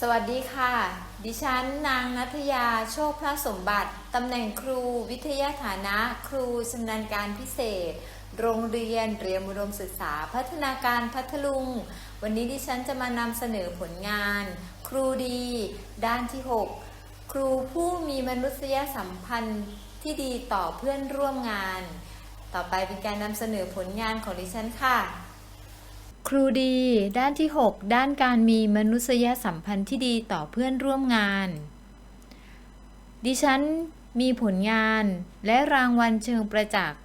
สวัสดีค่ะ ดิฉันนางนัทยาโชคพระสมบัติ ตำแหน่งครูวิทยาฐานะ ครูชำนาญการพิเศษ โรงเรียนเตรียมอุดมศึกษาพัฒนาการพัทลุง วันนี้ดิฉันจะมานำเสนอผลงาน ครูดี ด้านที่ 6 ครูผู้มีมนุษยสัมพันธ์ที่ดีต่อเพื่อนร่วมงาน ต่อไปเป็นการนำเสนอผลงานของดิฉันค่ะ ครูดี ด้านที่ 6 ด้านการมีมนุษยสัมพันธ์ที่ดีต่อเพื่อนร่วมงาน ดิฉันมีผลงานและรางวัลเชิงประจักษ์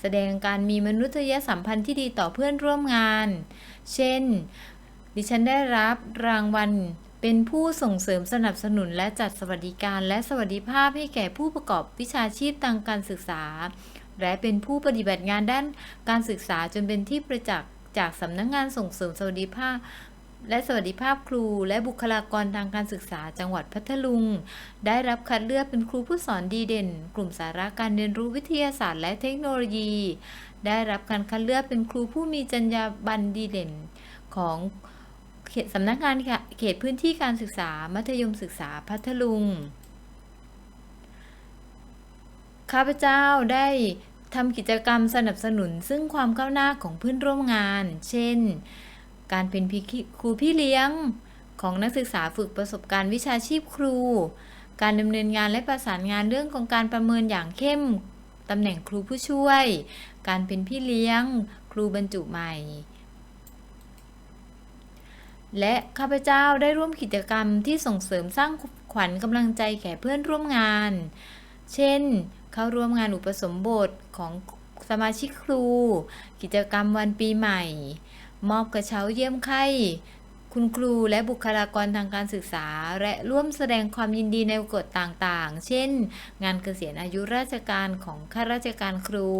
แสดงการมีมนุษยสัมพันธ์ที่ดีต่อเพื่อนร่วมงาน เช่น ดิฉันได้รับรางวัลเป็นผู้ส่งเสริมสนับสนุนและจัดสวัสดิการและสวัสดิภาพให้แก่ผู้ประกอบวิชาชีพทางการศึกษา และเป็นผู้ปฏิบัติงานด้านการศึกษาจนเป็นที่ประจักษ์ จากสำนักงงานส่งเสริมสวัสดิภาพ และสวัสดิภาพครู และบุคลากรทางการศึกษาจังหวัดพัทลุง ได้รับคัดเลือกเป็นครูผู้สอนดีเด่น กลุ่มสาระการเรียนรู้วิทยาศาสตร์และเทคโนโลยี ได้รับการคัดเลือกเป็นครูผู้มีจรรยาบรรณดีเด่นของเขตสำนักงานเขตพื้นที่การศึกษามัธยมศึกษาพัทลุง ข้าพเจ้าได้ ทำกิจกรรมสนับสนุนซึ่งความก้าวหน้าของเพื่อนร่วมงาน เช่น การเป็นครูพี่เลี้ยง ของนักศึกษาฝึกประสบการณ์วิชาชีพครู การดำเนินงานและประสานงานเรื่องของการประเมินอย่างเข้มตำแหน่งครูผู้ช่วย การเป็นพี่เลี้ยง ครูบรรจุใหม่ และข้าพเจ้าได้ร่วมกิจกรรมที่ส่งเสริมสร้างขวัญกำลังใจแก่เพื่อนร่วมงาน เช่น เข้าร่วมงานอุปสมบทของสมาชิกครู กิจกรรมวันปีใหม่ มอบกระเช้าเยี่ยมไข้ คุณครูและบุคลากรทางการศึกษา และร่วมแสดงความยินดีในอกาสต่างๆ เช่น งานเกษียณอายุราชการของข้าราชการครู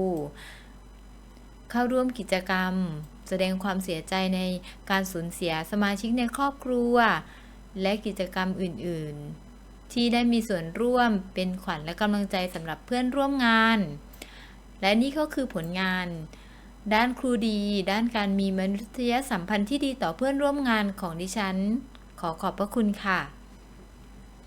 เข้าร่วมกิจกรรม แสดงความเสียใจในการสูญเสียสมาชิกในครอบครัว และกิจกรรมอื่น ๆ ที่ได้มีส่วนร่วมเป็นขวัญและกำลังใจสำหรับเพื่อนร่วมงาน และนี่ก็คือผลงาน ด้านครูดี ด้านการมีมนุษยสัมพันธ์ที่ดีต่อเพื่อนร่วมงานของดิฉัน ขอขอบพระคุณค่ะ